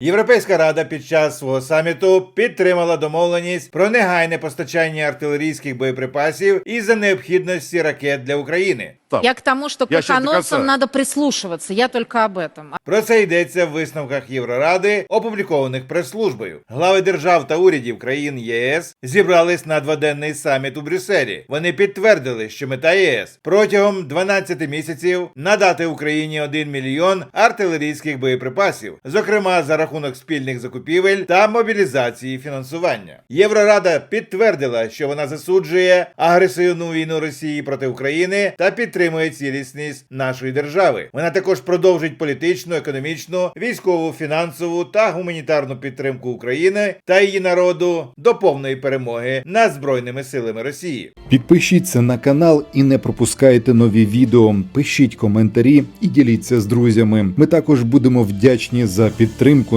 Європейська рада під час свого саміту підтримала домовленість про негайне постачання артилерійських боєприпасів із-за необхідності ракет для України. Так. Я к тому, что к Я до надо прислушиваться. Я только об этом. Про це йдеться в висновках Євроради, опублікованих прес-службою. Глави держав та урядів країн ЄС зібрались на дводенний саміт у Брюсселі. Вони підтвердили, що мета ЄС протягом 12 місяців надати Україні 1 мільйон артилерійських боєприпасів, зокрема за рахунок спільних закупівель та мобілізації фінансування. Єврорада підтвердила, що вона засуджує агресивну війну Росії проти України та підтримує цілісність нашої держави. Вона також продовжить політичну, економічну, військову, фінансову та гуманітарну підтримку України та її народу до повної перемоги над збройними силами Росії. Підпишіться на канал і не пропускайте нові відео. Пишіть коментарі і діліться з друзями. Ми також будемо вдячні за